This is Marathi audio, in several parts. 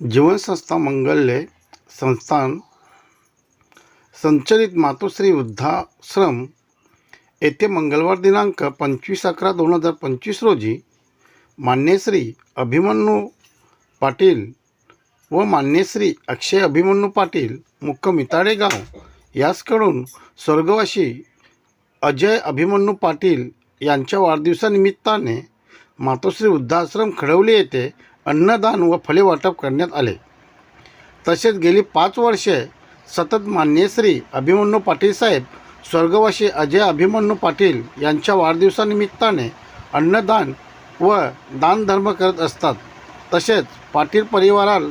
जीवनसंस्था मंगल्य संस्थान संचलित मातोश्री वृद्धाश्रम येथे मंगळवार दिनांक पंचवीस अकरा दोन हजार पंचवीस रोजी मान्यश्री अभिमन्यू पाटील व मान्यश्री अक्षय अभिमन्यू पाटील मुक्कम गाव यासकडून स्वर्गवासी अजय अभिमन्यू पाटील यांच्या वाढदिवसानिमित्ताने मातोश्री वृद्धाश्रम खडवली येथे अन्नदान व फळे वाटप करण्यात आले. तसेच गेली पाच वर्षे सतत मान्यश्री अभिमन्यू पाटील साहेब स्वर्गवासी अजय अभिमन्यू पाटील यांच्या वाढदिवसानिमित्ताने अन्नदान व दानधर्म करत असतात. तसेच पाटील परिवाराल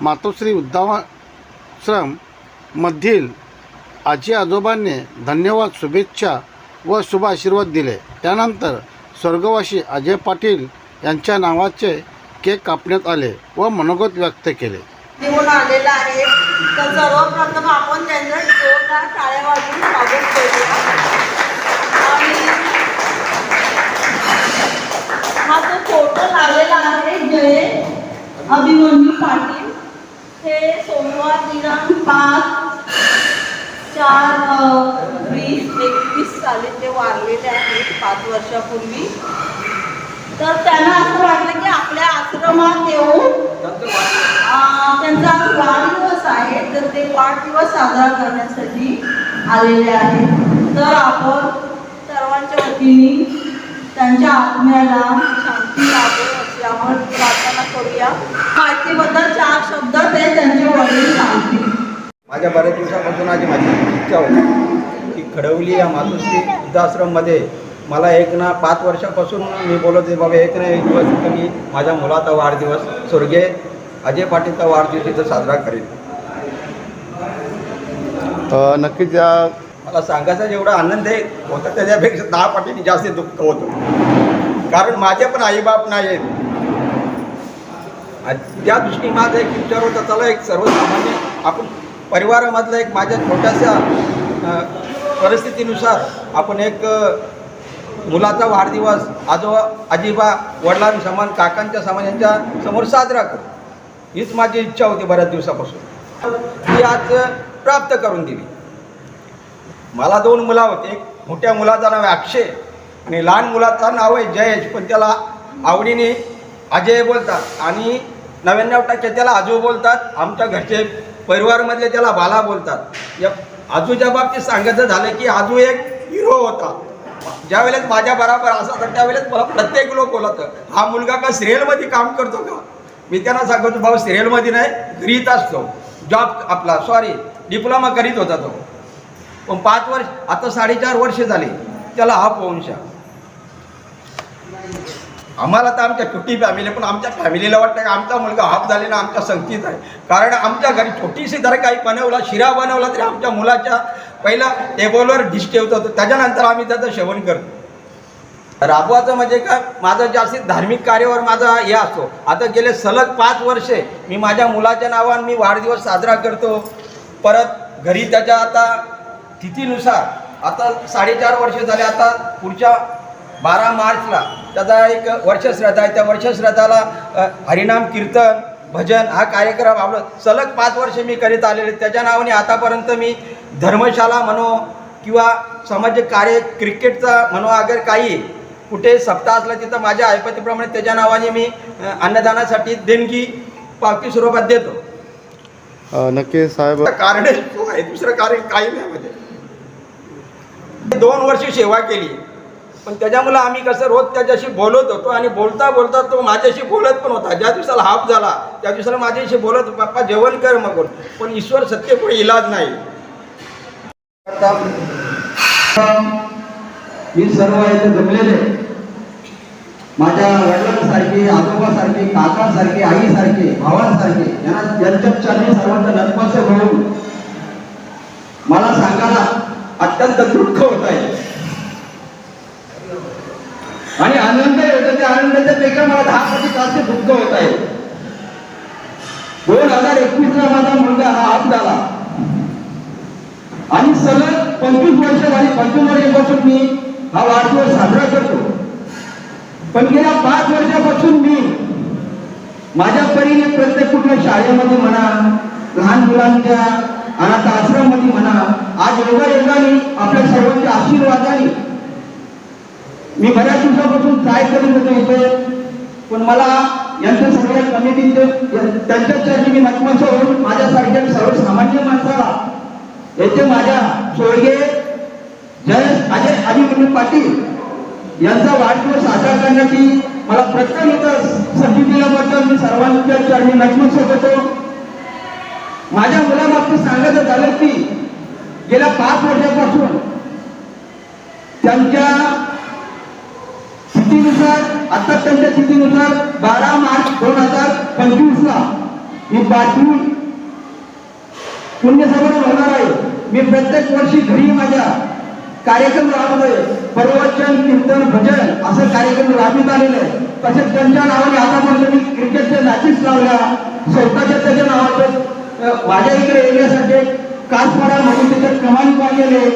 मातोश्री वृद्धाश्रम मधील आजी आजोबांनी धन्यवाद शुभेच्छा व शुभ आशीर्वाद दिले. त्यानंतर स्वर्गवासी अजय पाटील यांच्या नावाचे केक कापण्यात आले व मनोगत व्यक्त केले. निवडून आलेला आहे. तर सर्वप्रथम आपण त्यांचं जोरदार टाळ्या वाजवून स्वागत करूया. आणि हा जो फोटो लावलेला आहे जय अभिमन्यू पाटील हे सोमवार दिनांक पाच चार अ, वीस एकवीस साली ते वारलेले आहेत पाच वर्षापूर्वी. तर त्यांना असं वाटलं की आपल्या आश्रमात येऊन त्यांचा आज वाढदिवस आहे. तर ते वाढदिवस साजरा करण्यासाठी आलेले आहेत. तर आपण सर्वांच्या वतीने त्यांच्या आत्म्याला शांती लाभो अशी आपण प्रार्थना करूया. माहितीबद्दल चार शब्द ते त्यांचे वडील सांगतील. माझ्या बऱ्याच दिवसापासून आधी माझी इच्छा होती की खडवली या मातोश्री वृद्धाश्रममध्ये मला एक ना पाच वर्षापासून मी बोलत आहे बाबा एक ना एक दिवस मी माझ्या मुलाचा वाढदिवस स्वर्गीय अजय पाटीलचा वाढदिवस इथं साजरा करेन. नक्कीच मला सांगायचा जेवढा आनंद आहे होता त्याच्यापेक्षा दहा पटीने जास्त दुःख होतं. कारण माझे पण आईबाप नाही आहेत. त्या दृष्टीने माझा एक विचार होता चला एक सर्वसामान्य आपण परिवारामधला एक माझ्या छोट्याशा परिस्थितीनुसार आपण एक मुलाचा वाढदिवस आजोबा आजीबा वडिलांसमान काकांच्या समान यांच्या समोर साजरा करू. हीच माझी इच्छा होती बऱ्याच दिवसापासून. ती आज प्राप्त करून दिली. मला दोन मुलं होते. एक मोठ्या मुलाचं नाव आहे अक्षय आणि लहान मुलाचं नाव आहे जयेश. पण त्याला आवडीने अजय बोलतात आणि नव्याण्णव टक्के त्याला आजू बोलतात. आमच्या घरचे परिवारमधले त्याला बाला बोलतात. या आजूच्या बाबतीत सांगायचं झालं की आजू एक हिरो होता. ज्या वेळेस माझ्या बरोबर असा तर त्यावेळेस मला प्रत्येक लोक बोलत हा मुलगा का सिरियलमध्ये काम करतो का? मी त्यांना सांगतो भाऊ सिरियलमध्ये नाही घरीच असतो. जॉब आपला सॉरी डिप्लोमा करीत होता तो. पण पाच वर्ष आता साडेचार वर्ष झाली त्याला हा वंश आम्हाला तर आमच्या छोटी फॅमिली पण आमच्या फॅमिलीला वाटतं की आमचा मुलगा हाफ झालेला आमच्या संगतीत आहे. कारण आमच्या घरी छोटीशी जर काही बनवला शिरा बनवला तरी आमच्या मुलाच्या पहिला टेबलवर डिश ठेवतो. होतो त्याच्यानंतर आम्ही त्याचं सेवन करतो. राबवाचं म्हणजे काय माझं जास्तीत धार्मिक कार्यावर माझा हे असतो. आता गेले सलग पाच वर्षे मी माझ्या मुलाच्या नावान मी वाढदिवस साजरा करतो. परत घरी त्याच्या आता तिथीनुसार आता साडेचार वर्ष झाले आता पुढच्या बारा मार्चला त्याचा एक वर्षश्रद्धा आहे. त्या वर्षश्रद्धाला हरिनाम कीर्तन भजन हा कार्यक्रम आपलं सलग पाच वर्ष मी करीत आलेले. त्याच्या नावाने आतापर्यंत मी धर्मशाला म्हणो किंवा सामाजिक कार्य क्रिकेटचा म्हणो अगर काही कुठे सप्ताह असला तिथं माझ्या ऐपतीप्रमाणे त्याच्या नावाने मी अन्नदानासाठी देणगी पावती स्वरूपात देतो. नक्की साहेब कारण आहे दुसरं कारण काही नाही दोन वर्ष सेवा केली. पण त्याच्यामुळे आम्ही कसं रोज त्याच्याशी बोलत होतो आणि बोलता बोलता तो माझ्याशी बोलत पण होता. ज्या दिवसाला हाफ झाला त्या दिवसाला माझ्याशी बोलत पप्पा बाप्पा जेवण कर मग. पण ईश्वर सत्य कोणी इलाज नाही. मी सर्व इथे जमलेले माझ्या वडिलांसारखे आजोबासारखे काकासारखे आईसारखे भावांसारखे यांना यांच्या सर्वांचा सर्वांचं होऊन मला सांगायला अत्यंत दुःख होत आहे आणि आनंद होत मला दहा कोटी जास्त दुःख होत आहे. दोन हजार एकवीस ला माझा मुलगा हा आप झाला. आणि सलग पंचवीस वर्ष झाली पंचवीस वर्षापासून मी हा वाढदिवस साजरा करतो. पण गेल्या पाच वर्षापासून मी माझ्या परीने प्रत्येक कुठल्या शाळेमध्ये म्हणा लहान मुलांच्या अनाथ आश्रममध्ये म्हणा आज योगा योगाने आपल्या सर्वांच्या आशीर्वादाने मी बऱ्याच दिवसापासून ट्राय करत होतो इथे. पण मला यांच्या सगळ्या कमिटीचे त्यांच्या मी नतमस्तक होऊन माझ्यासारख्या सर्वसामान्य माणसाला येथे माझ्या स्वर्गीय जय अजय अभिमन्यू पाटील यांचा वाढदिवस साजरा करण्याची मला प्रत्येक संधी दिल्याबद्दल मी सर्वांच्या चरणी नतमस्तक होतो. माझ्या मुलाबाबतीत सांगायचं झालं की गेल्या पाच वर्षापासून त्यांच्या स्थितीनुसार आता त्यांच्या स्थितीनुसार बारा मार्च दोन हजार पंचवीस ला. ही बातमी पुण्यसमरण होणार आहे. मी प्रत्येक वर्षी घरी माझ्या कार्यक्रम राबवलोय प्रवचन कीर्तन भजन असं कार्यक्रम राबवित आलेलं आहे तसेच त्यांच्या नावाने आतापर्यंत मी क्रिकेटच्या मॅचेस लावल्या स्वतःच्या त्याच्या नावाचं माझ्या इकडे येण्यासाठी कासपाडा म्हणून त्याच्यात कमानी पाहिलेले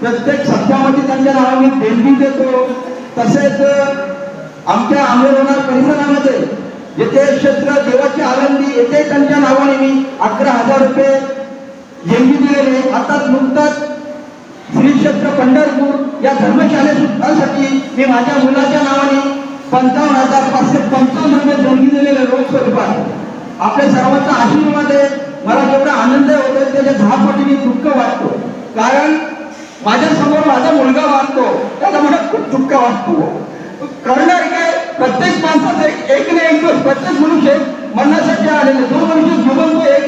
प्रत्येक सप्ताहामध्ये त्यांच्या नावाने देणगी देतो. तसेच आमच्या आंदोलना परिसरामध्ये जिथे क्षेत्र देवाची आनंदी येथे त्यांच्या नावाने मी अकरा हजार रुपये देणगी दिलेले. आता नुकताच श्री क्षेत्र पंढरपूर या धर्मशालेसाठी मी माझ्या मुलाच्या नावाने पंचावन्न हजार पाचशे पंचावन्न रुपये देणगी दिलेले रोख स्वरूपात. आपल्या सर्वांचा आशीर्वाद आहे. मला जेवढा आनंद होतो त्याच्या दहा पटीने दुःख वाटतो. कारण माझ्यासमोर माझा मुलगा वाटतो त्याचा मला खूप दुःख वाटतो हो. करणार काय? प्रत्येक माणसाचं एक ना एक दिवस प्रत्येक मनुष्य मनासाठी आलेले जो मनुष्य जीवन तो एक